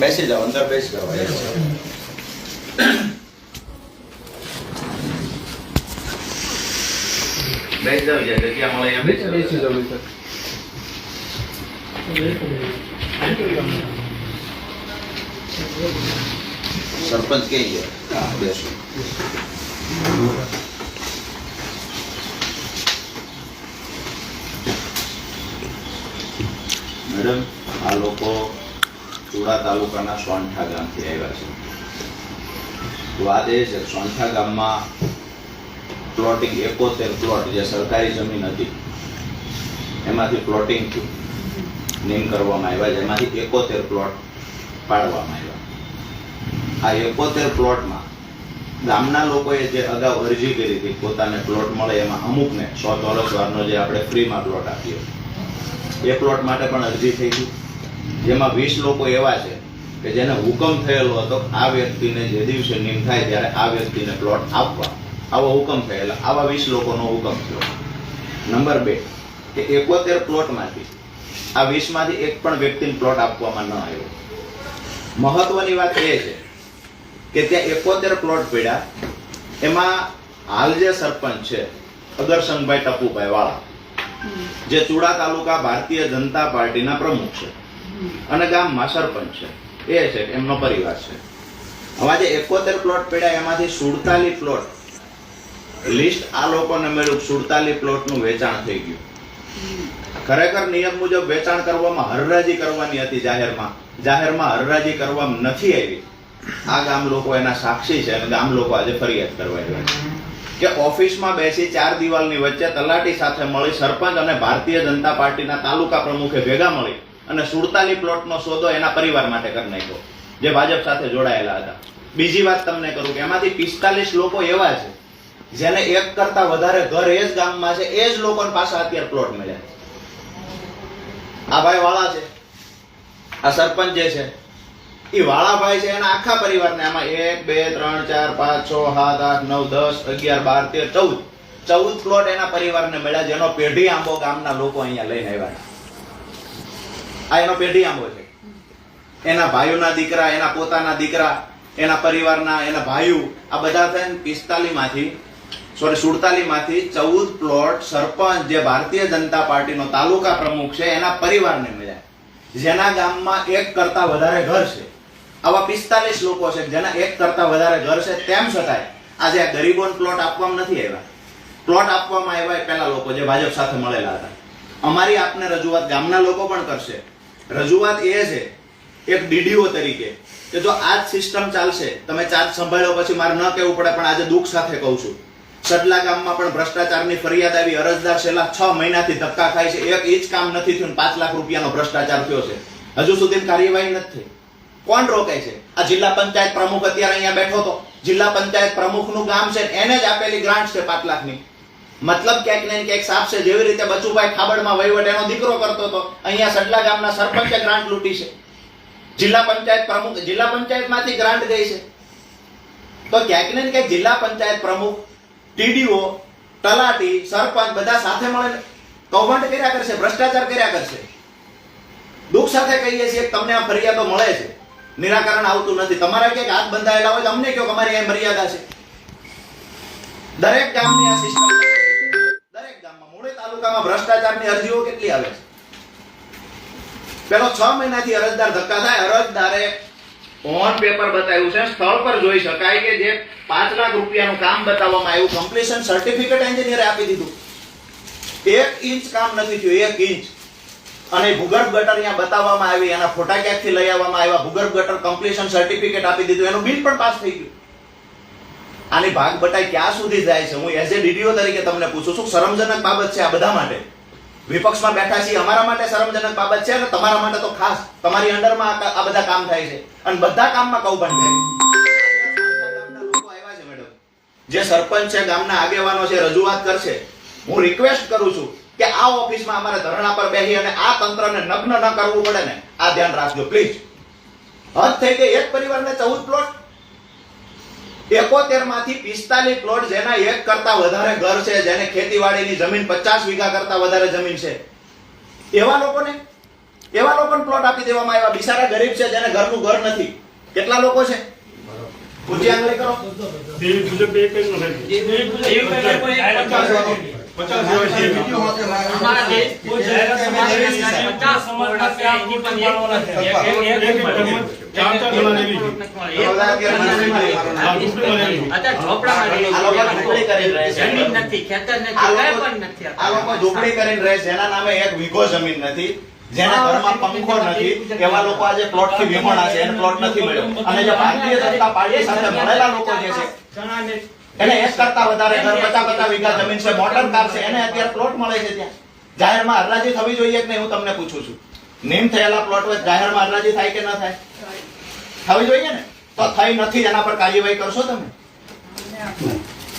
બેસી જાઓ અંદર બેસી જાઓ બેસી જાવ જગ્યા મળે અહીંયા બેસી બેસી જાવ સરપંચ કઈ ગયા બેસો. મેડમ આ લોકો ચુડા તાલુકાના સોંઠા ગામથી આવ્યા છે. વાત એ છે સોંઠા ગામમાં પ્લોટિંગ એકોતેર પ્લોટ જે સરકારી જમીન હતી, એમાંથી પ્લોટિંગ નીમ કરવામાં આવ્યા જેમાંથી એકોતેર પ્લોટ પાડવામાં આવ્યા. આ એકોતેર પ્લોટમાં ગામના લોકોએ જે અગાઉ અરજી કરી હતી, પોતાને પ્લોટ મળે એમાં અમુકને સો ચોરસ વારનો જે આપણે ફ્રીમાં પ્લોટ આપ્યો એ પ્લોટ માટે પણ અરજી થઈ હતી. જેમાં વીસ લોકો એવા છે કે જેને હુકમ થયેલો હતો આ વ્યક્તિને જે દિવસે નિમ થાય ત્યારે આ વ્યક્તિને પ્લોટ આપવા. આવો હુકમ થયેલો. આવા વીસ લોકોનો હુકમ થયો. નંબર બે, કે એકોતેર પ્લોટમાંથી આ વીસમાંથી એક પણ વ્યક્તિને પ્લોટ આપવામાં ન આવ્યો. મહત્વની વાત એ છે કે ત્યાં એકોતેર પ્લોટ પડ્યા. એમાં હાલ જે સરપંચ છે, અગરસંગભાઈ ટપુભાઈ વાળા, જે ચુડા તાલુકા ભારતીય જનતા પાર્ટીના પ્રમુખ છે. અને ગામમાં સરપંચ છે. એ છે, એમનો પરિવાર છે. હવે જે એકોતેર પ્લોટ પડ્યા, એમાંથી સુડતાલીસ પ્લોટ લિસ્ટ આ લોકોને મળ્યું સુડતાલીસ પ્લોટનું વેચાણ થઈ ગયું. ખરેખર નિયમ મુજબ વેચાણ કરવામાં હરરાજી કરવાની હતી જાહેરમાં. જાહેરમાં હરરાજી કરવામાં નથી આવી. આ ગામ લોકો એના સાક્ષી છે અને ગામ લોકો આજે ફરિયાદ કરવા આવ્યા છે. કે ઓફિસમાં બેસી ચાર દિવાલની વચ્ચે તલાટી સાથે મળી સરપંચ અને ભારતીય જનતા પાર્ટીના તાલુકા પ્રમુખે ભેગા મળી અને સુડતાલી પ્લોટનો સોદો એના પરિવાર માટે કરી નાખ્યો, જે ભાજપ સાથે જોડાયેલા હતા. બીજી વાત તમને કરું કે એમાંથી પિસ્તાલીસ લોકો એવા છે, જેને એક કરતા વધારે ઘર એ જ ગામમાં છે, એ જ લોકો પાસે અત્યારે પ્લોટ મળ્યા. આ ભાઈ વાળા છે, આ સરપંચ જે છે, એ વાળાભાઈ છે, એના આખા પરિવારને આમાં એક, બે, ત્રણ, ચાર, પાંચ, છ, સાત, આઠ, નવ, દસ, અગિયાર, બાર, તેર, ચૌદ. ચૌદ પ્લોટ એના પરિવારને મળ્યા, જેનો પેઢી આંબો ગામના લોકો અહીંયા લઈને આવ્યા આ એનો પેઢી આંબો છે. એના ભાઈઓના દીકરા, એના પોતાના દીકરા, એના પરિવારના, એના ભાઈઓ, આ બધા થઈને પિસ્તાલીસમાંથી સોરી સુડતાલીસમાંથી ચૌદ પ્લોટ સરપંચ જે ભારતીય જનતા પાર્ટીનો તાલુકા પ્રમુખ છે, એના પરિવારને મળ્યા. જેના ગામમાં એક કરતા વધારે ઘર છે. આવા પિસ્તાલીસ લોકો છે, જેના એક કરતા વધારે ઘર છે, તેમ છતાંય આજે આ ગરીબોને પ્લોટ આપવામાં નથી આવ્યા. પ્લોટ આપવામાં આવ્યા એ પહેલા લોકો જે ભાજપ સાથે મળેલા હતા. અમારી આપને રજૂઆત ગામના લોકો પણ કરશે. રજૂઆત એ છે, એક ડીડીઓ તરીકે, કે જો આ જ સિસ્ટમ ચાલશે, તમે ચાર્જ સંભાળ્યો પછી મારે ન કહેવું પડે, પણ આજે દુઃખ સાથે કહું છું. સડલા ગામમાં પણ ભ્રષ્ટાચારની ફરિયાદ આવી, અરજદાર છેલ્લા છ મહિનાથી ધક્કા ખાય છે, એક ઇંચ કામ નથી થયું પાંચ લાખ રૂપિયાનો ભ્રષ્ટાચાર થયો છે. હજુ સુધી કાર્યવાહી નથી થઈ. કોણ રોકે છે? આ જિલ્લા પંચાયત પ્રમુખ અત્યારે અહીંયા બેઠો તો જિલ્લા પંચાયત પ્રમુખનું ગામ છે એને જ આપેલી ગ્રાન્ટ છે પાંચ લાખની. મતલબ ક્યાંક ને ક્યાંક સાફ છે, જેવી રીતે બચુભાઈ ખાબડમાં વહીવટ એનો દીકરો કરતો હતો, અહીંયા સડલા ગામના સરપંચે ગ્રાન્ટ લૂંટી છે. જિલ્લા પંચાયત પ્રમુખ, જિલ્લા પંચાયતમાંથી ગ્રાન્ટ ગઈ છે. તો ક્યાંક ને ક્યાંક જિલ્લા પંચાયત પ્રમુખ, ટીડીઓ, તલાટી, સરપંચ બધા સાથે મળીને કૌભાંડ કર્યા કરશે, ભ્રષ્ટાચાર કર્યા કરશે. દુઃખ સાથે કહીએ છીએ તમને આ ફરિયાદો મળે છે. નિરાકરણ આવતું નથી. તમારા ક્યાંક હાથ બંધાયેલા હોય તો અમને કહો કે અમારી અહીં મર્યાદા છે. દરેક ગામની આ સિસ્ટમ તાલુકામાં ભ્રષ્ટાચારની અરજીઓ કેટલી આવે છે? પેલો છ મહિનાથી અરજદાર ધક્કા થાય, અરજદારે ઓન પેપર બતાવ્યું છે, સ્થળ પર જોઈ શકાય કે જે પાંચ લાખ રૂપિયાનું કામ બતાવવામાં આવ્યું કમ્પ્લીશન સર્ટિફિકેટ એન્જિનિયરે આપી દીધું. એક ઇંચ કામ નથી થયું, એક ઇંચ. અને ભૂગર્ભ ગટર અહીંયા બતાવવામાં આવી, એના ફોટા ક્યાંકથી લઈ આવવામાં આવ્યા, ભૂગર્ભ ગટર કમ્પ્લીશન સર્ટિફિકેટ આપી દીધું, એનું બિલ પણ પાસ થઈ ગયું. આની ભાગ બટાઈ ક્યાં સુધી જાય છે? હું એઝ એ ડીડીઓ તરીકે તમને પૂછું છું, શરમજનક બાબત છે આ બધા માટે. વિપક્ષમાં બેઠા છીએ, અમારા માટે શરમજનક બાબત છે અને તમારા માટે તો ખાસ. તમારી અંડરમાં આ બધા કામ થાય છે. અને બધા કામમાં કૌભાંડ થાય છે. જે સરપંચ છે, ગામના આગેવાનો છે, રજૂઆત કરશે. હું રિક્વેસ્ટ કરું છું કે આ ઓફિસમાં અમારે ધરણા પર બેસી અને આ તંત્રને નગ્ન ન કરવું પડે ને, આ ધ્યાન રાખજો પ્લીઝ હદ થઈ ગઈ. એક પરિવારને ચૌદ પ્લોટ એકોતેરમાંથી પિસ્તાલીસ પ્લોટ જેના એક કરતા વધારે ઘર છે જેને ખેતીવાડીની જમીન પચાસ વીઘા કરતા વધારે જમીન છે. એવા લોકોને એવા લોકોને પ્લોટ આપી દેવામાં આવ્યા. બિચારા ગરીબ છે જેને ઘરનું ઘર નથી. કેટલા લોકો છે? પૂછી આંગળી કરો. પચાસ ઝૂંપડી કરીને રહે છે. જમીન નથી ખેતર નથી આ કાંઈ લોકો પણ નથી આ લોકો ઝૂંપડી કરીને રહે છે. એના નામે એક વીઘો જમીન નથી જેના ઘરમાં પંખો નથી એવા લોકો આજે પ્લોટથી વિમણા છે. એને પ્લોટ નથી મળ્યો. અને જે ભારતીય જનતા પાર્ટી સાથે મળેલા લોકો જે છે એને એક કરતા વધારે ઘર પચાસ પચાસ વીઘા જમીન છે મોટર કાર છે એને અત્યારે પ્લોટ મળે છે ત્યાં. જાહેરમાં હરરાજી થવી જોઈએ કે નહીં હું તમને પૂછું છું. નિમ થયેલા પ્લોટ વચ્ચે જાહેરમાં હરરાજી થાય કે ન થાય? થવી જોઈએ ને? તો થઈ નથી એના પર કાર્યવાહી કરશો તમે?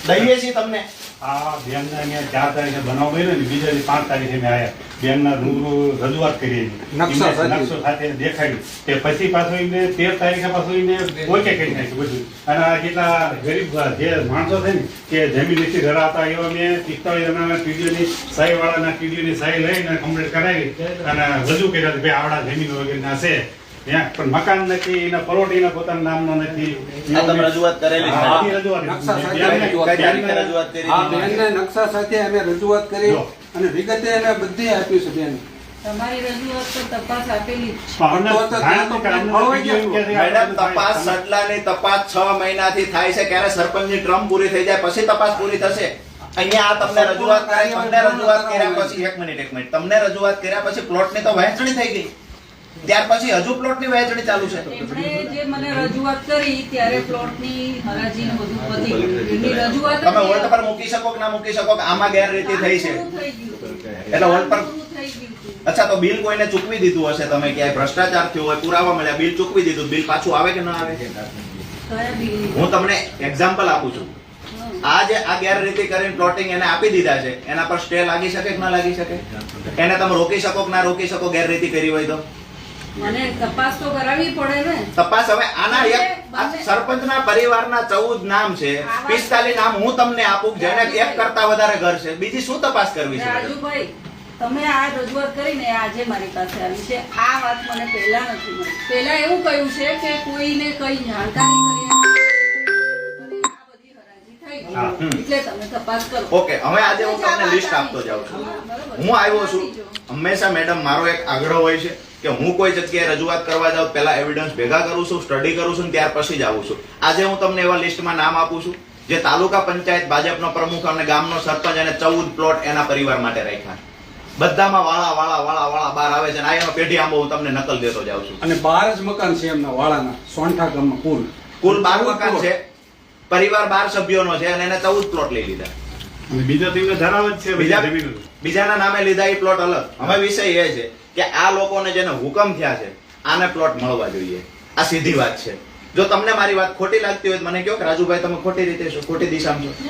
દઈએ છીએ તમને. આ બેનના અહીંયા ચાર તારીખે બનાવ બન્યો ને બીજા પાંચ તારીખે મેં આવ્યા બેનના રૂબરૂ રજૂઆત કરી. નકશા સાથે. દેખાડ્યું તે પછી પાછું એમને તેર તારીખે પાછું એમને પોચે કરી નાખ્યું બધું અને આ કેટલા ગરીબ જે માણસો છે ને કે જમીન નથી હતા એવા મેં પિસ્તાળીસ જણાના ટીડીઓની સહી વાળાના ટીડીઓની સહી લઈને કમ્પ્લીટ કરાવી અને રજૂ કર્યા કે ભાઈ આવડા જમીન વગેરેના છે પણ મકાન નથી એના પરોટ ના પોતાના નામનો નથી. તમે રજૂઆત કરેલી. નકશા સાથે અમે રજૂઆત કરી. અને વિગતે અમે બધી આપ્યું છે બેન. તમારી રજૂઆત તો તપાસ આપેલી મેડમ તપાસ સટલાની તપાસ છ મહિનાથી થાય છે. ક્યારે સરપંચની ટર્મ પૂરી થઈ જાય પછી તપાસ પૂરી થશે. અહીંયા આ તમને રજૂઆત કરી તમને રજૂઆત કર્યા પછી એક મિનિટ એક મિનિટ. તમને રજૂઆત કર્યા પછી પ્લોટની તો વહેંચણી થઈ ગઈ. ત્યાર પછી હજુ પ્લોટની વહેંચણી ચાલુ છે. એમણે જે મને રજૂઆત કરી ત્યારે પ્લોટની હરાજી ને બધું પતી ગયું. રજૂઆત તમે. હોલ્ડ પર મૂકી શકો કે ના મૂકી શકો કે આમાં ગેરરીતિ થઈ છે. એટલે હોલ્ડ પર. અચ્છા તો બિલ કોઈને ચૂકવી દીધું હશે? તમે ક્યાંય ભ્રષ્ટાચાર થયો હોય પુરાવા મળ્યા બિલ ચૂકવી દીધું બિલ પાછું આવે કે ના આવે? હું તમને એક્ઝામ્પલ આપું છું. આ જે આ ગેરરીતિ કરીને પ્લોટિંગ એને આપી દીધા છે એના પર સ્ટે લાગી શકે કે ના લાગી શકે? એને તમે રોકી શકો કે ના રોકી શકો ગેરરીતિ કરી હોય તો? મને તપાસ તો કરાવવી પડે ને. તપાસ હવે આના એક સરપંચના પરિવારના ચૌદ નામ છે. પિસ્તાલીસ નામ હું તમને આપું જેને એક કરતા વધારે ઘર છે. બીજી શું તપાસ કરવી છે? રાજુભાઈ તમે આ રજૂઆત કરીને આજે મારી પાસે આવી છે. આ વાત મને પહેલા નથી મળી. પહેલા એવું કહ્યું છે કે કોઈને કઈ. એટલે તમે તપાસ કરો. ઓકે હવે આજે હું તમને લિસ્ટ આપતો જાઉં છું. હું આવ્યો છું. હંમેશા મેડમ મારો એક આગ્રહ હોય છે. કે હું કોઈ જગ્યાએ રજૂઆત કરવા જાઉં પહેલા એવિડન્સ ભેગા કરું છું સ્ટડી કરું છું ત્યાર પછી જ આવું છું. આજે હું તમને એવા લિસ્ટમાં નામ આપું છું જે તાલુકા પંચાયત ભાજપનો પ્રમુખ અને ગામનો સરપંચ અને ચૌદ પ્લોટ એના પરિવાર માટે રાખ્યા બધામાં વાળા વાળા વાળા વાળા બાર આવે છે અને આ એનો પેઢી આંબો હું તમને નકલ દેતો જાઉં છું. અને બાર જ મકાન છે એમના વાળાના સોંઠા ગામમાં કુલ. કુલ બાર મકાન છે પરિવાર બાર સભ્યોનો છે અને એને ચૌદ પ્લોટ લઈ લીધા. અને બીજા તેમને ધરાવે જ છે બીજા બીજા બીજાના નામે લીધા એ પ્લોટ અલગ. હવે વિષય એ છે. કે આ લોકોને જેને હુકમ થયા છે આને પ્લોટ મળવા જોઈએ. આ સીધી વાત છે. જો તમને મારી વાત ખોટી લાગતી હોય તો મને કહો કે રાજુભાઈ તમે ખોટી રીતે છો ખોટી દિશામાં છો.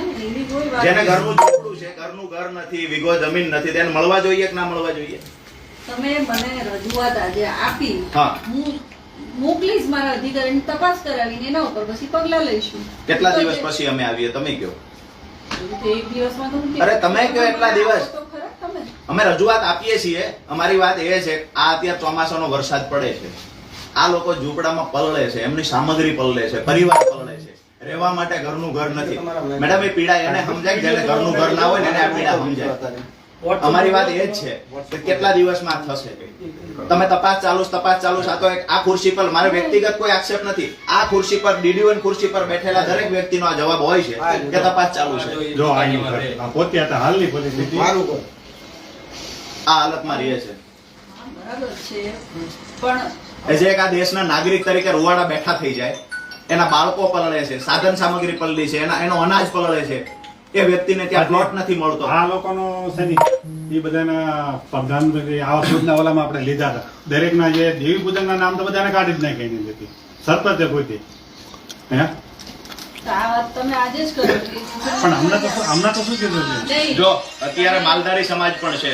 જેને ઘરનું ઝૂંપડું છે ઘરનું ઘર નથી વિગો જમીન નથી તેને મળવા જોઈએ કે ના મળવા જોઈએ? તમે મને રજૂઆત આજે આપી. હા. મોકલીશ મારા અધિકારીને તપાસ કરાવીને એના ઉપર પછી પગલા લઈશું. કેટલા દિવસ પછી અમે આવીએ તમે કહો. એક દિવસમાં તો અરે તમે કહો એટલા દિવસ. અમે. રજૂઆત આપીએ છીએ. અમારી વાત એ છે આ અત્યારે ચોમાસાનો વરસાદ પડે છે. આ લોકો ઝૂંપડામાં પલળે છે એમની સામગ્રી પલળે છે પરિવાર પલળે છે. રહેવા માટે ઘરનું ઘર નથી. મેડમ એ પીડા એને સમજાય જેને ઘરનું ઘર ના હોય ને એને આ પીડા સમજાય. અમારી વાત એ જ છે કે કેટલા દિવસમાં થશે. તમે તપાસ ચાલુ તપાસ ચાલુ સાતો આ તો એક આ ખુરશી પર મારે વ્યક્તિગત કોઈ આક્ષેપ નથી. આ ખુરશી પર ડીડીઓન ખુરશી પર બેઠેલા દરેક વ્યક્તિનો આ જવાબ હોય છે કે તપાસ ચાલુ છે. જો પોતે હાલની પરિસ્થિતિ. આ હાલતમાં રહે છે. બરાબર છે. પણ જે એક આ દેશના નાગરિક તરીકે રોવાડા બેઠા થઈ જાય એના બાળકો પલળે છે સાધન સામગ્રી પલળી છે એના એનો અનાજ પલળે છે એ વ્યક્તિને ત્યાં પ્લોટ નથી મળતો. આ લોકોનો છે ને એ બધાના પ્રધાનમંત્રી આવાસ યોજના ઓલામાં આપણે લીધા હતા. દરેકના જે દેવી પૂજનના નામ તો બધાને કાઢી જ નાખી એની અંદરથી સરપંચે પોતે હે? આ વાત તમે આજે જ કરો. પણ હમણાં તો હમણાં તો શું કીધું છે? જો અત્યારે માલધારી સમાજ પણ છે.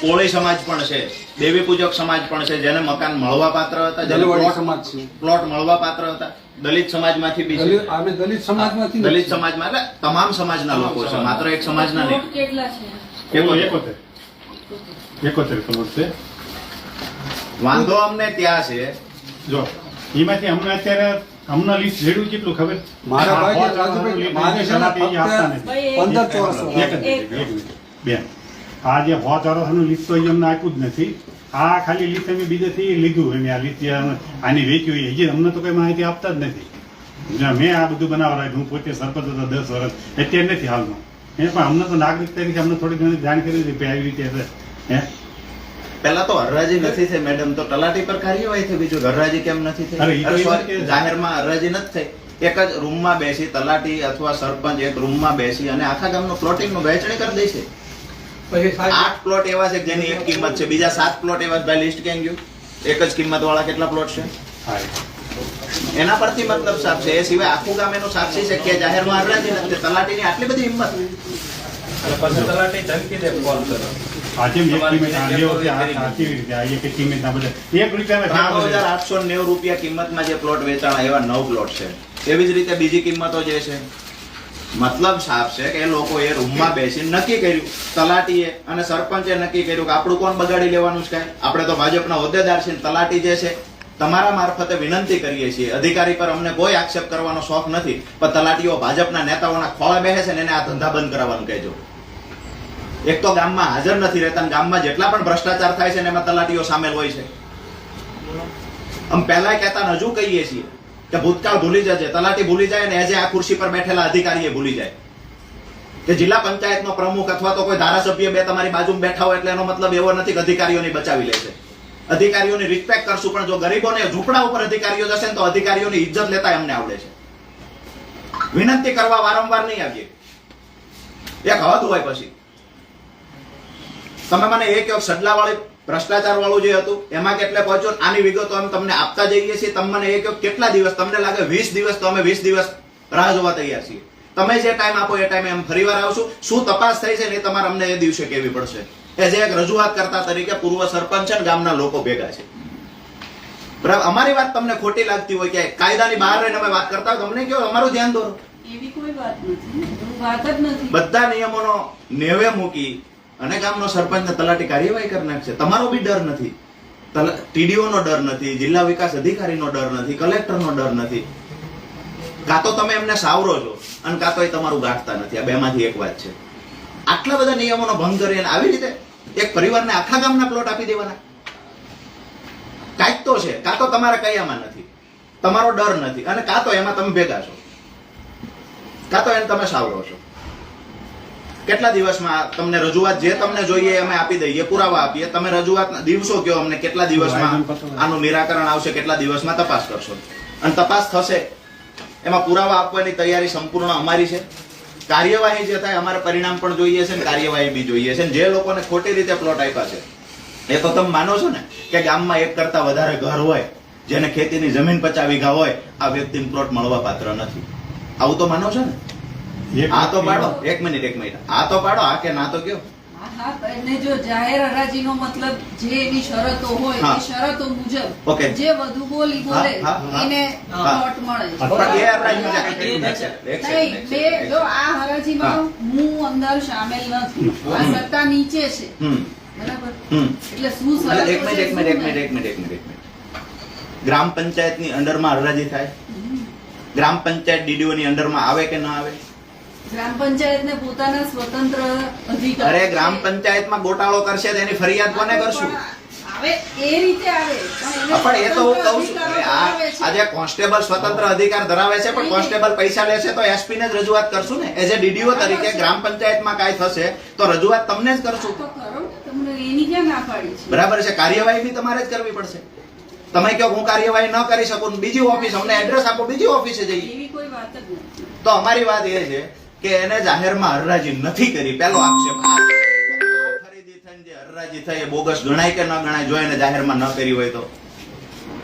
કોળી સમાજ પણ છે દેવી પૂજક સમાજ પણ છે જેને મકાન મળવા પાત્ર હતા જેને પ્લોટ- સમાજ છે. પ્લોટ મળવા પાત્ર હતા. દલિત સમાજમાંથી બી દલિત છે અમે દલિત સમાજમાંથી. દલિત સમાજમાં એટલે તમામ સમાજના લોકો છે માત્ર એક સમાજના નહીં. કેટલા છે? એકો- એકોતેર. એકોતેર કરોડ છે. વાંધો અમને ત્યાં છે. જો એમાંથી અમને અત્યારે હમણાં લીસ્ટ રેડ્યું કેટલું ખબર? મારા ભાઈ રાજુભાઈ, મારે પંદર ચોરસ. એક આ જે સો ચોરસનું લિસ્ટ તો એ અમને આપ્યું જ નથી. આ ખાલી અમે બીજેથી લીધું એમ આ લિસ્ટ આની વેચ્યું હજી અમને તો કંઈ માહિતી આપતા જ નથી. મેં આ બધું બનાવડાવ્યું હું પોતે સરપંચ હતો દસ વર્ષ અત્યારે નથી હાલમાં. એ પણ અમને તો નાગરિક તરીકે અમને થોડી ઘણી જાણકારી હતી કે આવી રીતે છે. હે? પેલા તો હરરાજી નથી થઈ મેડમ. તો તલાટી પર કાર્યવાહી થઈ બીજું હરરાજી કેમ નથી થઈ? જાહેરમાં હરરાજી નથી થઈ. એક જ રૂમમાં બેસી તલાટી અથવા સરપંચ એક રૂમમાં બેસી અને આખા ગામનું પ્લોટિંગનું વહેંચણી કરી દે છે. આઠ પ્લોટ એવા છે જેની એક કિંમત છે. બીજા સાત પ્લોટ એવા છે. ભાઈ લિસ્ટ કેમ ગયું? એક જ કિંમત વાળા કેટલા પ્લોટ છે? એના પરથી મતલબ સાફ છે. એ સિવાય આખું ગામ એનું સાક્ષી છે કે જાહેરમાં હરરાજી નથી. તલાટીની આટલી બધી હિંમત. પછી તલાટી ધમકી દે કરો. હજાર આઠસો નેવું રૂપિયા કિંમતમાં જે પ્લોટ વેચાણ એવા નવ પ્લોટ છે. એવી જ રીતે બીજી કિંમતો જે છે? મતલબ સાફ છે કે એ લોકો એ રૂમમાં બેસીને નક્કી કર્યું, તલાટીએ અને સરપંચે નક્કી કર્યું કે આપણું કોણ બગાડી લેવાનું છે કાંઈ? આપણે તો ભાજપના હોદ્દેદાર છીએ તલાટી જે છે, તમારા મારફતે વિનંતી કરીએ છીએ. અધિકારી પર અમને કોઈ આક્ષેપ કરવાનો શોખ નથી, પણ તલાટીઓ ભાજપના નેતાઓના ખોળે બેસે છે ને એને આ ધંધા બંધ કરાવવાનું કહેજો. એક તો ગામમાં હાજર નથી રહેતા ગામમાં જેટલા પણ ભ્રષ્ટાચાર થાય છે ને એમાં તલાટીઓ સામેલ હોય છે. આમ પહેલા કહેતા હજુ કહીએ છીએ કે ભૂતકાળ ભૂલી જજે, તલાટી ભૂલી જાય ને આજે આ ખુરશી પર બેઠેલા અધિકારીએ ભૂલી જાય. કે જિલ્લા પંચાયતનો પ્રમુખ અથવા તો કોઈ ધારાસભ્ય બે તમારી બાજુમાં બેઠા હોય એટલે એનો મતલબ એવો નથી કે અધિકારીઓને બચાવી લેશે. અધિકારીઓની રિસ્પેક્ટ કરશું, પણ જો ગરીબોને ઝૂંપડા ઉપર અધિકારીઓ જશે તો અધિકારીઓની ઇજ્જત લેતા એમને આવડે છે. વિનંતી કરવા વારંવાર નહીં આવીએ. એક હદ હોય પછી. તમે મને એ કહો સડલા વાળી ભ્રષ્ટાચાર વાળું જે હતું એમાં કેટલે પહોંચ્યો આની વિગતો અમે તમને આપતા જઈએ છીએ. તમને એ કેટલા દિવસ તમને લાગે વીસ દિવસ તો અમે વીસ દિવસ રાહ જોવા તૈયાર છીએ. તમે જે ટાઈમ આપો એ ટાઈમે એમ ફરીવાર આવશું. શું તપાસ થઈ છે ને તમારે અમને એ દિવસે કેવી પડશે. એ જે એક રજૂઆત કરતા તરીકે પૂર્વ સરપંચ અને ગામના લોકો ભેગા છે. બરાબર? અમારી વાત તમને ખોટી લાગતી હોય કે કાયદાની બહાર રહીને અમે વાત કરતા હોય તમને કહો અમારું ધ્યાન દોરો. એવી કોઈ વાત નથી. વાત જ નથી. બધા નિયમોનો નેવે મૂકી અને ગામનો સરપંચ તલાટી કાર્યવાહી કરી નાખશે. તમારો બી ડર નથી. ટીડીઓનો ડર નથી, જિલ્લા વિકાસ અધિકારીનો ડર નથી, કલેક્ટરનો ડર નથી. કાં તો તમે એમને સાવરો છો અને કાં તો એ તમારું ગાંઠતા નથી. આ બેમાંથી એક વાત છે. આટલા બધા નિયમોનો ભંગ કરી અને આવી રીતે એક પરિવારને આખા ગામના પ્લોટ આપી દેવાના. કાંઈક તો છે. કાં તો તમારા કયામાં નથી. તમારો ડર નથી. અને કાં તો એમાં તમે ભેગા છો. કાં તો એને તમે સાવરો છો. કેટલા દિવસમાં તમને રજૂઆત જે તમને જોઈએ અમે આપી દઈએ પુરાવા આપીએ. તમે રજૂઆત દિવસો કયો અમને કેટલા દિવસમાં આનું નિરાકરણ આવશે કેટલા દિવસમાં તપાસ કરશો. અને તપાસ થશે. એમાં પુરાવા આપવાની તૈયારી સંપૂર્ણ અમારી છે. કાર્યવાહી જે થાય અમારે પરિણામ પણ જોઈએ છે ને કાર્યવાહી બી જોઈએ છે. જે લોકોને ખોટી રીતે પ્લોટ આપ્યા છે એ તો તમે માનો છો ને કે ગામમાં એક કરતા વધારે ઘર હોય જેને ખેતીની જમીન પચાવી વીઘા હોય આ વ્યક્તિને પ્લોટ મળવા પાત્ર નથી. આવું તો માનો છો ને? આ તો પાડો. એક મિનિટ એક મિનિટ. આ તો પાડો આ કે ના તો કયો? અને જો જાહેર હરાજીનો મતલબ જે એની શરતો હોય એ શરતો મુજબ જે વધુ બોલી બોલે હા, હા, હા. એને હા. મળે પણ એ હરાજીમાં જાય. એક નહીં સેકન્ડ, એક સેકન્ડ, બે જો આ હરાજીમાં હું. અંદર સામેલ નથી. આ સત્તા નીચે છે. બરાબર? એટલે શું એટલે એક મિનિટ એક મિનિટ એક મિનિટ એક મિનિટ એક મિનિટ ગ્રામ પંચાયતની અંડરમાં હરાજી થાય? ગ્રામ પંચાયત ડીડીઓ ની અંડરમાં આવે કે ના આવે? ગ્રામ પંચાયતને પોતાના સ્વતંત્ર અધિકાર અરે ગ્રામ પંચાયતમાં ગોટાળો કરશે તેની ફરિયાદ કોને કરશું? આવે એ રીતે આવે. પણ એને હા, પણ એ તો હું કહું છું. સ્વતંત્ર કે આ અધિકારો ધરાવે છે. આજે કોન્સ્ટેબલ સ્વતંત્ર અધિકાર ધરાવે છે પણ કોન્સ્ટેબલ પૈસા લેશે તો એસપી ને જ રજૂઆત કરશું ને? એઝ એ ડીડીઓ તરીકે ગ્રામ પંચાયતમાં કાંઈ થશે તો રજૂઆત તમને જ કરશું. બરાબર છે કાર્યવાહી બી તમારે જ કરવી પડશે. તમે કહો હું કાર્યવાહી ન કરી શકું બીજી ઓફિસ અમને એડ્રેસ આપો બીજી ઓફિસે જઈએ. એવી કોઈ વાત જ નથી. તો અમારી વાત એ છે કે એને જાહેરમાં હરરાજી નથી કરી. પેલો આક્ષેપ ખરીદી થઈને જે હરરાજી થઈ એ બોગસ ગણાય કે ન ગણાય જો એને જાહેરમાં ન કરી હોય તો.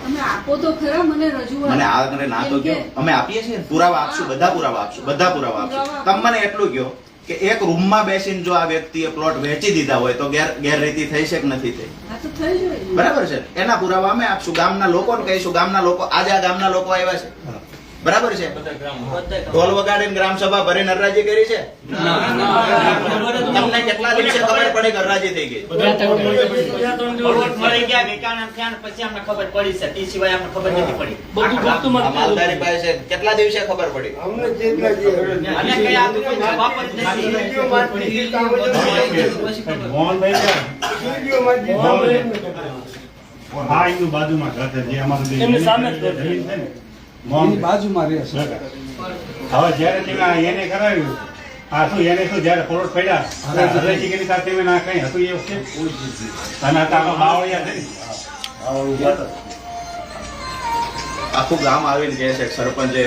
તમે આપો તો ખરા મને રજૂઆત મને આ ના તો કયો? અમે આપીએ છીએ પુરાવા આપશું બધા પુરાવા આપશું બધા પુરાવા આપશું. તમે મને એટલું કહો કે એક રૂમમાં બેસીને જો આ વ્યક્તિએ પ્લોટ વેચી દીધા હોય તો ગેર ગેરરીતિ થઈ છે કે નથી થઈ. બરાબર છે. એના પુરાવા અમે આપશું. ગામના લોકોને કહીશું ગામના લોકો આજે આ ગામના લોકો આવ્યા છે. બરાબર છે? ઢોલ વગાડીને ગ્રામ સભા ભરીને નરરાજી કરી છે? તમને કેટલા દિવસે ખબર પડી નરરાજી થઈ ગઈ? દિવસ મળી ગયા વેચાણ થયા પછી અમને ખબર પડી છે. તે સિવાય અમને ખબર નથી પડી. બધું માલધારી પાસે છે. કેટલા દિવસે ખબર પડી? અને કઈ આ કોઈ જવાબ જ નથી. મોહનભાઈ હા એનું બાજુમાં ઘર છે જે અમારું. જમીન છે ને. એની. બાજુમાં રહે છે. હવે જ્યારે તમે એને કરાવ્યું આ શું એને શું જ્યારે પ્લોટ પડ્યા સાથે ના કઈ હતું એ વખતે અને આ બાવળિયા છે. ને આખું ગામ આવીને કહે છે કે સરપંચે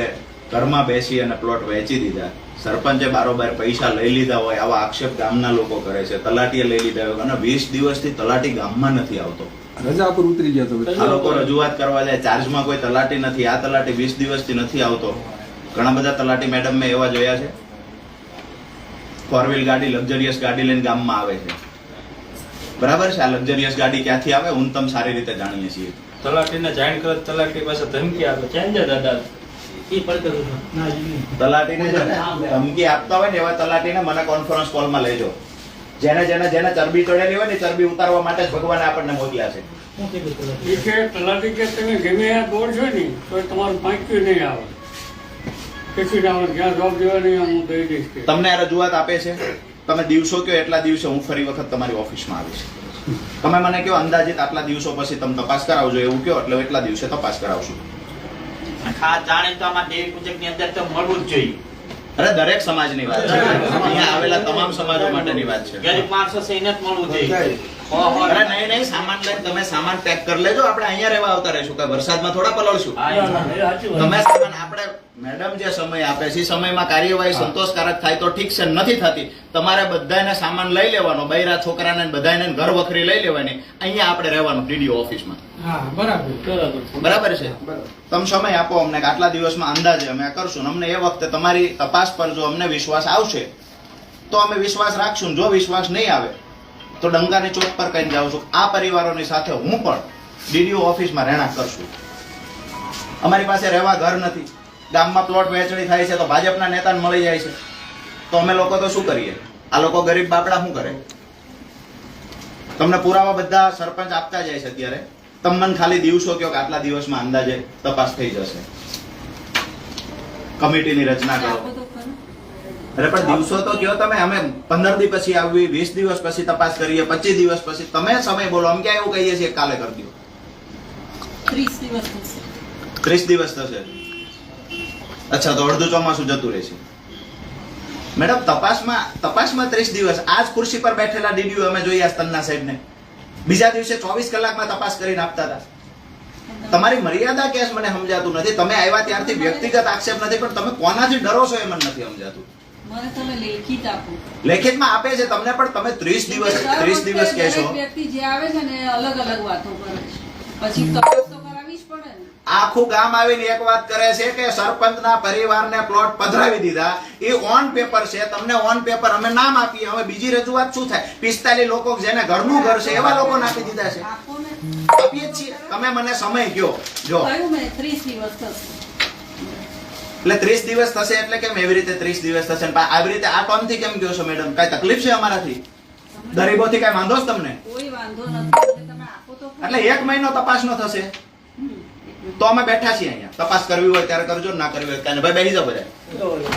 ઘરમાં બેસી અને પ્લોટ વેચી દીધા. સરપંચે બારોબાર પૈસા લઈ લીધા હોય આવા આક્ષેપ ગામના લોકો કરે છે. તલાટીએ લઈ લીધા હોય. અને વીસ દિવસથી તલાટી ગામમાં નથી આવતો. રજા પર ઉતરી ગયા તો આ લોકો રજૂઆત કરવા જાય ચાર્જમાં કોઈ તલાટી નથી આ તલાટી વીસ દિવસથી નથી આવતો. ઘણા બધા તલાટી મેડમ મેં એવા જોયા છે. ફોર વ્હીલ ગાડી લક્ઝરિયસ ગાડી લઈને ગામમાં આવે છે. બરાબર છે? આ લક્ઝરિયસ ગાડી ક્યાંથી આવે? હું તમ સારી રીતે જાણીએ છીએ. તલાટીને જાણ કરે તલાટી પાસે ધમકી આપે. ને દાદા? પણ કરું છું. ના. તલાટીને ને ધમકી આપતા હોય ને એવા તલાટીને મને કોન્ફરન્સ કોલમાં લેજો જેને જેને જેને ચરબી ચડેલી હોય ને ચરબી ઉતારવા માટે જ ભગવાન આપણને મોકલ્યા છે? એ કે તલાટી કે તમે ગમે દોડ દોડશો ને તો તમારું પાંચ્યું નહીં આવે. કશું ના આવે જ્યાં જોબ દેવા નહીં હું દઈ દઈશ કે. તમને આ રજૂઆત આપે છે? તમે દિવસો કયો એટલા દિવસે હું ફરી વખત તમારી ઓફિસમાં આવીશ. તમે મને કહો અંદાજિત આટલા દિવસો પછી તમે તપાસ કરાવજો એવું કહો એટલે એટલા દિવસે તપાસ કરાવશું. ખાસ જાણે તો આમાં દેવી પૂજકની અંદર તો મળવું જ જોઈએ. અરે દરેક સમાજની વાત છે. અહીંયા આવેલા તમામ સમાજો માટેની વાત છે. ગરીબ માણસો સહેનત એને જ મળવું જોઈએ. અરે નહીં નહીં સામાન લઈને તમે સામાન પેક કરી લેજો. આપણે અહીંયા રહેવા આવતા રહીશું. કે વરસાદમાં થોડા પલળશું. તમે સામાન આપણે મેડમ જે સમય આપે છે સમયમાં કાર્યવાહી સંતોષકારક થાય તો ઠીક છે નથી થતી. તમારે બધાને સામાન લઈ લેવાનો બૈરા છોકરાને ને બધાને ઘર વખરી લઈ લેવાની. અહીંયા આપણે રહેવાનું ડીડીઓ ઓફિસમાં. બરાબર. છે. બરાબર. તમે સમય આપો અમને આટલા દિવસમાં અંદાજે અમે કરશું અમને એ વખતે તમારી તપાસ પર જો અમને વિશ્વાસ આવશે તો અમે વિશ્વાસ રાખશું જો વિશ્વાસ નહીં આવે તો ડંકાની ચોક પર કહીને જાઉં છું. આ પરિવારોની સાથે હું પણ ડીડીઓ ઓફિસમાં રહેણાંક કરશું. અમારી પાસે રહેવા ઘર નથી. ગામમાં પ્લોટ વહેંચણી થાય છે તો ભાજપના નેતાને મળી જાય છે. તો અમે લોકો તો શું કરીએ? આ લોકો ગરીબ બાપડા શું કરે? તમને પુરાવા બધા સરપંચ આપતા જાય છે અત્યારે. તમ મને ખાલી દિવસો કયો કે આટલા દિવસમાં અંદાજે તપાસ થઈ જશે. કમિટીની રચના કરો. અરે પણ દિવસો તો કયો તમે. અમે પંદર દિવસ પછી આવી વીસ દિવસ પછી તપાસ કરીએ પચીસ દિવસ પછી. તમે સમય બોલો. અમે ક્યાં એવું કહીએ છીએ કાલે કરી દો? ત્રીસ દિવસ થશે. ત્રીસ દિવસ થશે. અચ્છા તો અડધું ચોમાસું જતું રહેશે. મેડમ તપાસમાં તપાસમાં ત્રીસ દિવસ. આજ ખુરશી પર બેઠેલા ડીડીઓ અમે જોયા સ્તનના સાહેબને. બીજા દિવસે ચોવીસ કલાકમાં તપાસ કરીને આપતા હતા. તમારી મર્યાદા કેસ મને સમજાતું નથી. તમે આવ્યા ત્યારથી વ્યક્તિગત આક્ષેપ નથી પણ તમે કોનાથી ડરો છો એ મને નથી સમજાતું. મને તમે લેખિતમાં આપે છે તમને પણ તમે ત્રીસ દિવસ ત્રીસ દિવસ કહેશો. વ્યક્તિ જે આવે છે ને અલગ અલગ વાતો કરે છે. પછી તપાસ તો કરાવવી ને. આખું ગામ આવીને એક વાત કરે છે કે સરપંચના પરિવારને પ્લોટ પધરાવી દીધા. એ ઓન પેપર છે તમને ઓન પેપર અમે નામ આપીએ હવે બીજી રજૂઆત શું થાય? પિસ્તાલીસ લોકો જેને ઘરનું ઘર છે એવા લોકો નાખી દીધા છે. આપીએ છીએ. તમે મને સમય કયો જો ત્રીસ દિવસ થશે. એટલે ત્રીસ દિવસ થશે એટલે કેમ એવી રીતે ત્રીસ દિવસ થશે? આવી રીતે આ ટર્મથી કેમ કહો છો મેડમ કઈ તકલીફ છે અમારાથી? ગરીબોથી કઈ વાંધો છે તમને? કોઈ વાંધો નથી એટલે તમે આપો તો ખરું. એટલે એક મહિનો તપાસ નો થશે તો અમે બેઠા છીએ અહીંયા. તપાસ કરવી હોય ત્યારે કરજો ના કરવી હોય ત્યારે. ભાઈ બેસી જાવ બધા.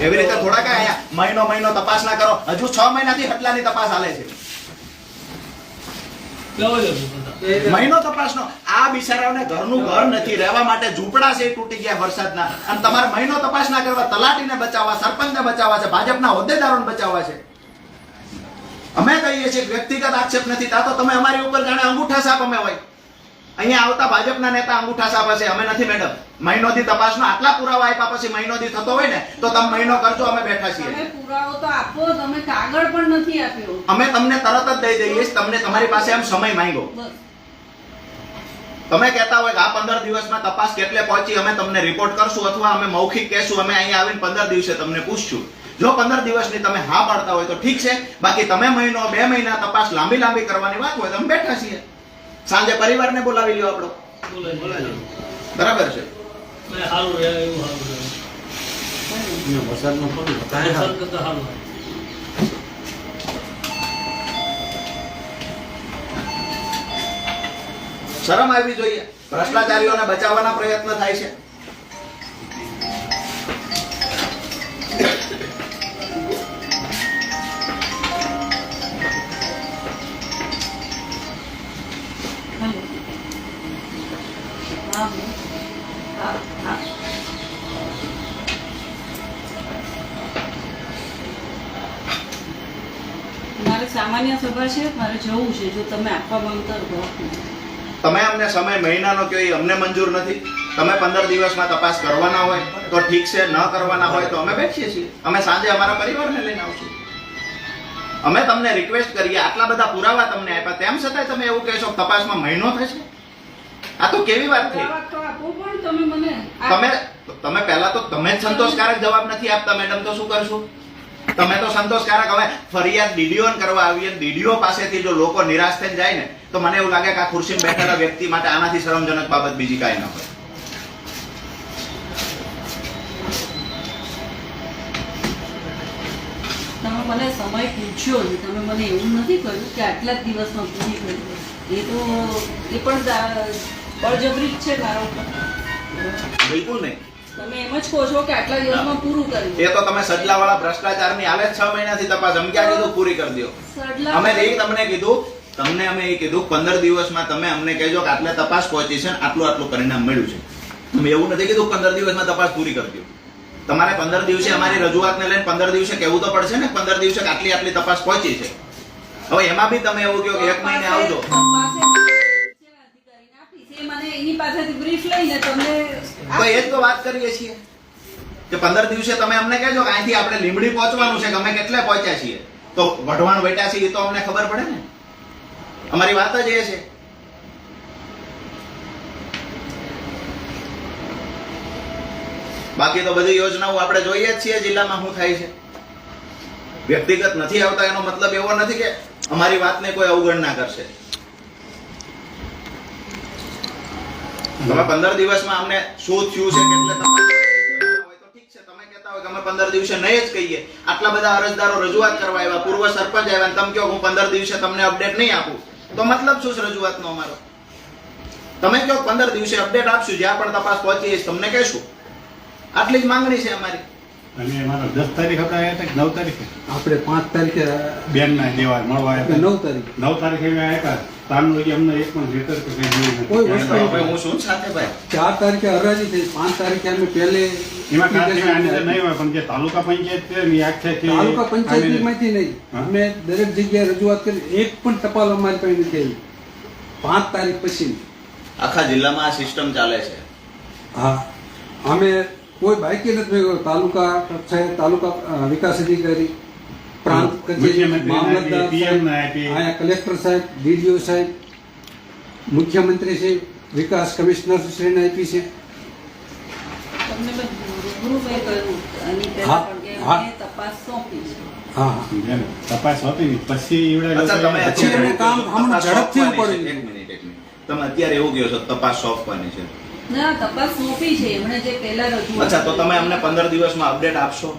એવી રીતે થોડા કઈ અહીંયા મહિનો મહિનો તપાસ ના કરો. હજુ છ મહિનાથી હટલાની તપાસ હાલે છે? મહિનો તપાસનો. આ બિચારાઓને ઘરનું ઘર નથી રહેવા માટે ઝૂંપડા છે તૂટી ગયા વરસાદના. અને તમારે મહિનો તપાસ ના કરવા તલાટીને બચાવવા સરપંચને બચાવવા છે ભાજપના હોદ્દેદારોને બચાવવા છે. અમે કહીએ છીએ વ્યક્તિગત આક્ષેપ નથી તા તો તમે અમારી ઉપર જાણે અંગૂઠા સાપ અમે હોય. અહીંયા આવતા ભાજપના નેતા અંગૂઠા સાપ હશે અમે નથી મેડમ. મહિનોથી તપાસનો આટલા પુરાવા આપ્યા પછી મહિનોથી થતો હોય ને તો તમે મહિનો કરજો અમે બેઠા છીએ. પુરાવો તો આપો તમે કાગળ પણ નથી આપ્યો. અમે તમને તરત જ દઈ દઈએ તમને તમારી પાસે એમ સમય માંગ્યો. બસ. તમે કહેતા હોય કે આ પંદર દિવસમાં તપાસ કેટલે પહોંચી અમે તમને રિપોર્ટ કરશું અથવા અમે મૌખિક કહેશું અમે અહીંયા આવીને પંદર દિવસે તમને પૂછશું. જો પંદર દિવસની તમે હા પાડતા હોય તો ઠીક છે. બાકી તમે મહિનો બે મહિના તપાસ લાંબી લાંબી કરવાની વાત હોય તો અમે બેઠા છીએ. સાંજે પરિવારને બોલાવી લ્યો આપણો. બરાબર છે. મેં સારું એવું સારું વરસાદમાં પડ્યું વરસાદ તો હાલ શરમ આવવી જોઈએ. ભ્રષ્ટાચારીઓને બચાવવાના પ્રયત્ન થાય છે. મારે સામાન્ય સભા છે, મારે જવું છે. જો તમે આપવા માંગતા હો તમે અમને સમય મહિનાનો કયો એ અમને મંજૂર નથી. તમે પંદર દિવસમાં તપાસ કરવાના હોય તો ઠીક છે ન કરવાના હોય તો અમે બેસીએ છીએ. અમે સાંજે અમારા પરિવારને લઈને આવશું. અમે તમને રિક્વેસ્ટ કરીએ આટલા બધા પુરાવા તમને આપ્યા. તેમ છતાંય તમે એવું કહેશો તપાસમાં મહિનો થશે? આ તો કેવી વાત થઈ તમે તમે પહેલા તો તમે જ સંતોષકારક જવાબ નથી આપતા મેડમ તો શું કરશું? તમે તો સંતોષકારક હવે ફરિયાદ ડીડીઓ કરવા આવીએ ડીડીઓ પાસેથી જો લોકો નિરાશ થઈને જાય ને તો મને એવું લાગે કે આ ખુરશીમાં બેઠેલા વ્યક્તિ માટે આનાથી શરમજનક બાબત બીજી કાંઈ ન હોય. તમે મને સમય પૂછ્યો ને તમે મને એવું નથી કહ્યું કે આટલા જ દિવસમાં પૂરી કરી એ તો એ પણ બળજબરી જ છે મારા ઉપર. બિલકુલ નહીં. તમે એમ જ કહો છો કે આટલા દિવસમાં પૂરું કરી એ તો તમે સજલાવાળા ભ્રષ્ટાચારની હાલે જ મહિનાથી તપાસ. અમે ક્યાં કીધું પૂરી કરી દો? અમે એ તમને કીધું. તમને અમે એ કીધું પંદર દિવસમાં તમે અમને કહેજો કે આટલે તપાસ પહોંચી છે આટલું આટલું પરિણામ મળ્યું છે. તમે એવું નથી કીધું પંદર દિવસમાં તપાસ પૂરી કરી દો. તમારે પંદર દિવસે અમારી રજૂઆતને લઈને પંદર દિવસે કહેવું તો પડશે ને પંદર દિવસે આટલી આટલી તપાસ પહોંચી છે. હવે એમાં બી તમે એવું કહો કે એક મહિને આવજો. એની પાસેથી બ્રીફ લઈને તમને તો એ જ તો વાત કરીએ છીએ કે પંદર દિવસે તમે અમને કહેજો કે અહીંથી આપણે લીમડી પહોંચવાનું છે કે અમે કેટલે પહોંચ્યા છીએ. તો વઢવાણ વેટા છીએ, એ તો અમને ખબર પડે ને? અમારી વાત જ એ છે. બાકી તો બધી યોજનાઓ આપણે જોઈએ જ છીએ, જિલ્લામાં શું થાય છે. વ્યક્તિગત નથી આવતા, એનો મતલબ એવો નથી કે અમારી વાતને કોઈ અવગણના કરશે. તમે પંદર દિવસમાં અમને શું થયું છે એટલે તપાસ હોય તો ઠીક છે તમે કહેતા હોય કે અમે પંદર દિવસે નહીં જ કહીએ. આટલા બધા અરજદારો રજૂઆત કરવા આવ્યા પૂર્વ સરપંચ આવ્યા તમે કહો હું પંદર દિવસે તમને અપડેટ નહીં આપું. તો મતલબ શું છે રજૂઆતનો અમારો? તમે કહો પંદર દિવસે અપડેટ આપશું જ્યાં પણ તપાસ પહોંચી તમને કહેશું. આટલી જ માંગણી છે અમારી. અને દસ તારીખ હતા આવ્યા નવ તારીખે. આપણે પાંચ તારીખે બેન ના દેવા મળવા આવ્યા નવ તારીખ. નવ તારીખે અમે આવ્યા હતા. તારનું હજી અમને એક પણ લેટર કે કંઈ જોયું નથી. કોઈ વસ્તુ હવે હું શું? સાથે ભાઈ. ચાર તારીખે હરાજી થઈ. પાંચ તારીખે અમે પહેલે એમાં ખાસ આની અંદર નહીં હોય પણ જે તાલુકા પંચાયત છે આખેથી તાલુકા પંચાયતમાંથી નહીં. અમે દરેક જગ્યાએ રજૂઆત કરી. એક પણ ટપાલ અમારી પાસે નથી આવી. પાંચ તારીખ પછી. આખા જિલ્લામાં આ સિસ્ટમ ચાલે છે. હા. અમે કોઈ બાકી નથી તાલુકા કક્ષાએ તાલુકા વિકાસ અધિકારી પ્રાંત કચેરી મામલતદાર. અહીંયા કલેક્ટર સાહેબ ડીડીઓ સાહેબ મુખ્યમંત્રી શ્રી વિકાસ કમિશનર શ્રીને આપી છે. તમે અત્યારે એવું કહો છો તપાસ સોંપવાની છે. ના તપાસ સોંપી છે. એમણે જે પહેલા રજૂઆત અચ્છા તો તમે અમને પંદર દિવસમાં અપડેટ આપશો?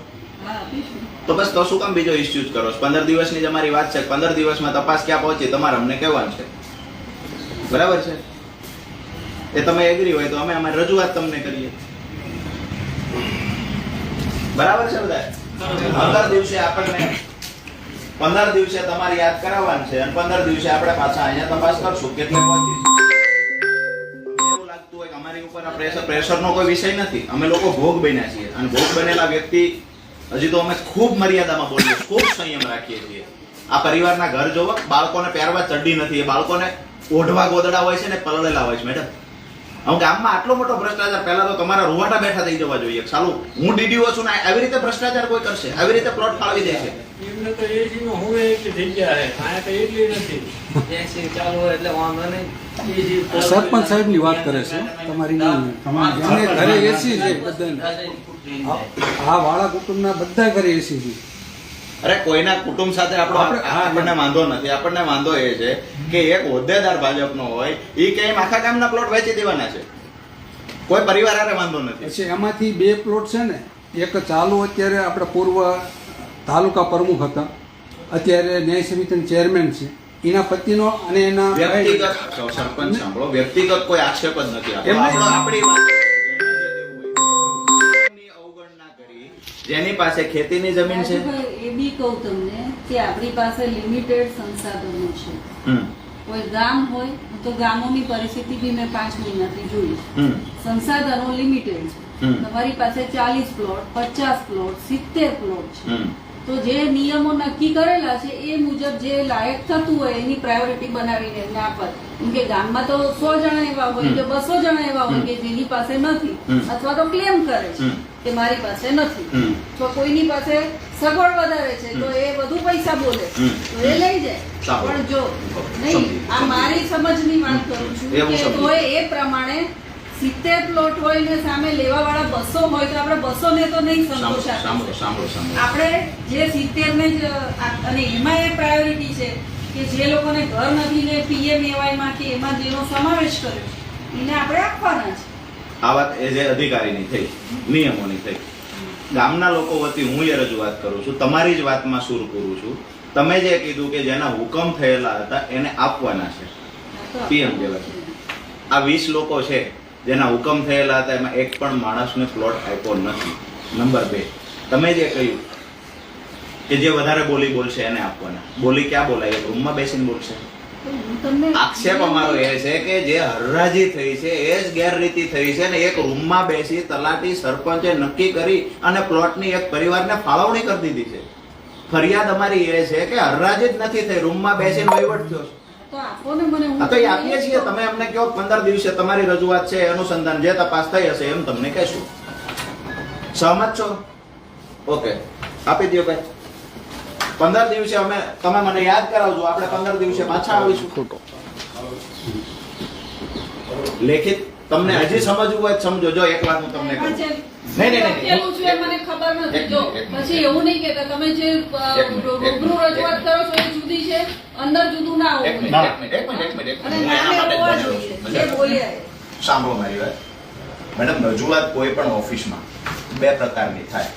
હા આપીશું. તો બસ, તો શું કામ બીજો ઇસ્યુ જ કરો? પંદર દિવસની જ અમારી વાત છે. પંદર દિવસમાં તપાસ ક્યાં પહોંચી, તમારે અમને કહેવાનું છે. બરાબર છે? એ તમે એગ્રી હોય તો અમે અમારી રજૂઆત તમને કરીએ. બરાબર છે બધા? પંદર દિવસે આપણને પંદર દિવસે તમારે યાદ કરાવવાનું છે અને પંદર દિવસે આપણે પાછા અહીંયા તપાસ કરશું કેટલે પહોંચી. અમારી ઉપર પ્રેશર પ્રેશરનો કોઈ વિષય નથી. અમે લોકો ભોગ બન્યા છીએ. અને ભોગ બનેલા વ્યક્તિ હજી તો અમે ખૂબ મર્યાદામાં બોલીએ ખૂબ સંયમ રાખીએ છીએ. આ પરિવારના ઘર જોવો, બાળકોને પહેરવા ચડ્ડી નથી. એ બાળકોને ઓઢવા ગોદડા હોય છે ને પલળેલા હોય છે, મેડમ. હું ગામમાં આટલો મોટો ભ્રષ્ટાચાર, પહેલા તો તમારા રૂવાટા બેઠા થઈ જવા જોઈએ. સાલું હું ડીડીઓ છું ને આવી રીતે ભ્રષ્ટાચાર કોઈ કરશે? આવી રીતે પ્લોટ ફાળવી દે છે. એમને તો એસીમાં હવે એટલી જગ્યા છે અહીંયા તો એટલી નથી. એસી ચાલુ હોય એટલે વાંધો નહીં. એસી સરપંચ સાહેબની વાત કરે છે તમારી. ઘરે એસી છે બધાને આ વાળા કુટુંબના બધા ઘરે એસી છે. અરે કોઈના કુટુંબ સાથે આપણો હા, આપણને વાંધો નથી. આપણને વાંધો એ છે કે એક હોદ્દેદાર ભાજપનો હોય એ કે એમ આખા ગામના પ્લોટ વેચી દેવાના છે. કોઈ પરિવાર હારે વાંધો નથી. એમાંથી બે પ્લોટ છે ને એક ચાલુ અત્યારે આપણે પૂર્વ તાલુકા પ્રમુખ હતા. અત્યારે ન્યાય સમિતિના ચેરમેન છે. એના પતિનો અને એના વ્યક્તિગત સરપંચ સાંભળો. વ્યક્તિગત કોઈ આક્ષેપ જ નથી આપણો. એમ નહીં. આપણો આપણી વાત છે. જેને પાસે ખેતીની જમીન છે. એ બી કહું તમને કે આપણી પાસે લિમિટેડ સંસાધનો છે. કોઈ ગામ હોય તો ગામોની પરિસ્થિતિ બી મેં પાંચ મહિનાથી જોઈ સંસાધનો લિમિટેડ છે. તમારી પાસે ચાલીસ પ્લોટ પચાસ પ્લોટ સિત્તેર પ્લોટ છે. હમ. તો જે નિયમો નક્કી કરેલા છે એ મુજબ જે લાયક થતું હોય એની પ્રાયોરિટી બનાવીને ના પર કેમ કે ગામમાં તો સો જણા એવા હોય કે બસો જણા એવા હોય કે જેની પાસે નથી અથવા તો ક્લેમ કરે છે કે મારી પાસે નથી. તો કોઈની પાસે સગવડ વધારે છે તો એ વધુ પૈસા બોલે. તો એ લઈ જાય. પણ જો નહીં આ સમજી. મારી સમજની વાત કરું છું કે. તો એ પ્રમાણે સિત્તેર પ્લોટ હોય ને સામે લેવા વાળા બસો હોય તો આપણે બસો ને તો નહીં સંતોષ આપણે જે સિત્તેર ને જ અને એમાં એ પ્રાયોરિટી છે કે જે લોકોને ઘર નથી ને પીએમએવાયમાં કે એમાં જેનો સમાવેશ કર્યો એને આપણે આપવાના છે. આ વાત એ જે અધિકારીની થઈ નિયમોની થઈ. ગામના લોકો વતી હું એ રજૂઆત કરું છું તમારી જ વાતમાં સુર પૂરું છું. તમે જે કીધું કે જેના હુકમ થયેલા હતા એને આપવાના છે. પીએમ કહેવાય. આ વીસ લોકો છે જેના હુકમ થયેલા હતા, એમાં એક પણ માણસને પ્લોટ આપ્યો નથી. નંબર બે, તમે જે કહ્યું કે જે વધારે બોલી બોલશે એને આપવાના. બોલી ક્યાં બોલાય? રૂમમાં બેસીને બોલશે. આક્ષેપ અમારો એ છે કે જે હરરાજી થઈ છે, એ જ ગેરરીતિ થઈ છે ને એક રૂમમાં બેસી તલાટી સરપંચે નક્કી કરી અને પ્લોટની એક પરિવારને ફાળવણી કરી દીધી છે. ફરિયાદ અમારી એ છે કે હરરાજી જ નથી થઈ. રૂમમાં બેસીને વહીવટ થયો. તો આપીએ છીએ તમે અમને કહો પંદર દિવસે તમારી રજૂઆત છે અનુસંધાન જે તપાસ થઈ હશે એમ તમને કહેશું. સહમત છો? ઓકે આપી દો ભાઈ. પંદર દિવસે અમે તમે મને યાદ કરાવજો આપણે પંદર દિવસે પાછા આવીશું. લેખિત તમને હજી સમજવું હોય સમજો જો એક વાત હું તમને કહું. નહીં, નહીં, નહીં. લખેલું છે મને ખબર નથી. જો મિનિટ, એક મિનિટ. પછી એવું નહીં કહેતા તમે જે અ, એક મિનિટ, એક રૂબરૂ રજૂઆત કરો છો એ જુદી છે અંદર જુદું ના એક એક મિનિટ એક મિનિટ એક મિનિટ એક મિનિટ હું નામે એના માટે જ હોવા બોલ્યો જોઈએ. છું. જે બોલ્યા એ. સાંભળો મારી વાત. મેડમ રજૂઆત કોઈ પણ ઓફિસમાં બે પ્રકારની થાય.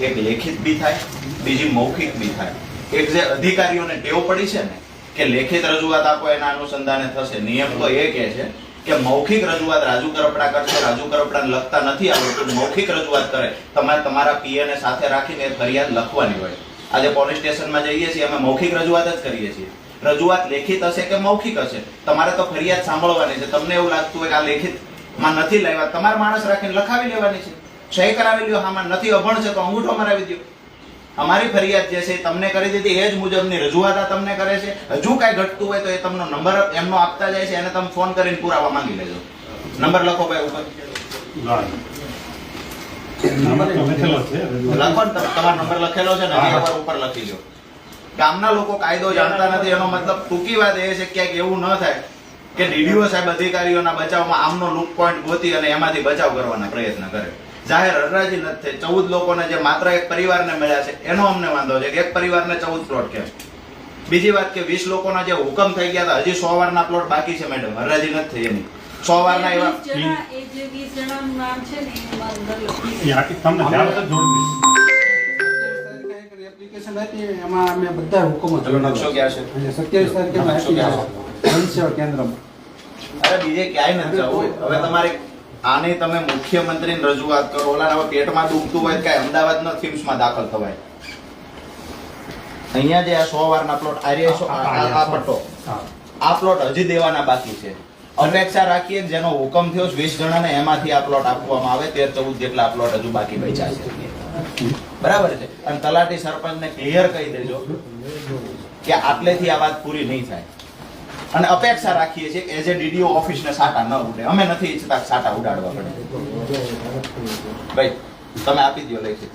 એક લેખિત બી થાય બીજી મૌખિક બી થાય. એક જે અધિકારીઓને ટેવ પડી છે ને કે લેખિત રજૂઆત આપો એના અનુસંધાને થશે. નિયમ તો એ કહે છે કે મૌખિક રજૂઆત રાજુ કરપડા કરશે, રાજુ કરપડાને લખતા નથી આવડતું. મૌખિક રજૂઆત કરે. તમારે તમારા પીએને સાથે રાખીને ફરિયાદ લખવાની હોય. આજે પોલીસ સ્ટેશનમાં જઈએ છીએ, અમે મૌખિક રજૂઆત જ કરીએ છીએ. રજૂઆત લેખિત હશે કે મૌખિક હશે? તમારે તો ફરિયાદ સાંભળવાની છે. તમને એવું લાગતું હોય કે આ લેખિતમાં નથી લાવ્યા. તમારે માણસ રાખીને લખાવી લેવાની છે. સહી કરાવી લ્યો, હામાં નથી અભણ છે તો અંગૂઠો મરાવી દો અમારી ફરિયાદ જે છે તમને કરી દીધી. એ જ મુજબની રજૂઆત તમને કરે છે. હજુ કાંઈ ઘટતું હોય તો એ તમને નંબર એમનો આપતા જાય છે. એને તમે ફોન કરીને પુરાવા માંગી લેજો. નંબર લખો ભાઈ ઉપર. તમારો નંબર લખેલો છે ને ઉપર લખી દો. ગામના લોકો કાયદો જાણતા નથી. એનો મતલબ ટૂંકી વાત એ છે ક્યાંક એવું ન થાય કે ડીડીઓ સાહેબ અધિકારીઓના બચાવમાં આમનો લુક પોઈન્ટ ગોતી અને એમાંથી બચાવ કરવાના પ્રયત્ન કરે. જાહેર હરરાજી નથી થઈ. ચૌદ લોકોને જે માત્ર એક પરિવારને મળ્યા છે એનો અમને વાંધો છે કે એક પરિવારને ચૌદ પ્લોટ કે બીજી વાત કે વીસ લોકોના જે હુકમ થઈ ગયા હતા હજી સો વારના પ્લોટ બાકી છે મેડમ હરરાજી નથી થઈ એની. સો વારના એવા એ વીસ જણા- એ જે વીસ જણાનું નામ છે ને એ એમાં અંદર લખી એ આખી તમને જાણ તો જોડી દઈશ. એપ્લિકેશન આપી એમાં અમે બધા હુકમો ચલો ક્યાં છે? અને સત્યાવીસ તારીખે કેન્દ્રમાં. અરે બીજે ક્યાંય નથી જવું હવે તમારે આની તમે મુખ્યમંત્રીને રજૂઆત કરો. ઓલા હવે પેટમાં દુખતું હોય કાંઈ અમદાવાદના થીમ્સમાં દાખલ થવાય. અહીંયા જે આ સો વારના પ્લોટ આ પટ્ટો આ પ્લોટ હજી દેવાના બાકી છે. અપેક્ષા રાખીએ જેનો હુકમ થયો વીસ જણાને એમાંથી આ પ્લોટ આપવામાં આવે. તેર ચૌદ જેટલા પ્લોટ હજુ બાકી બચ્યા છે. બરાબર છે? અને તલાટી સરપંચને ક્લિયર કહી દેજો કે આટલેથી આ વાત પૂરી નહીં થાય. અને અપેક્ષા રાખીએ છીએ કે એઝ એ ડીડીઓ ઓફિસને સાટા ન ઉડે. અમે નથી ઈચ્છતા સાટા ઉડાડવા પડે. ભાઈ, તમે આપી દો લેખિત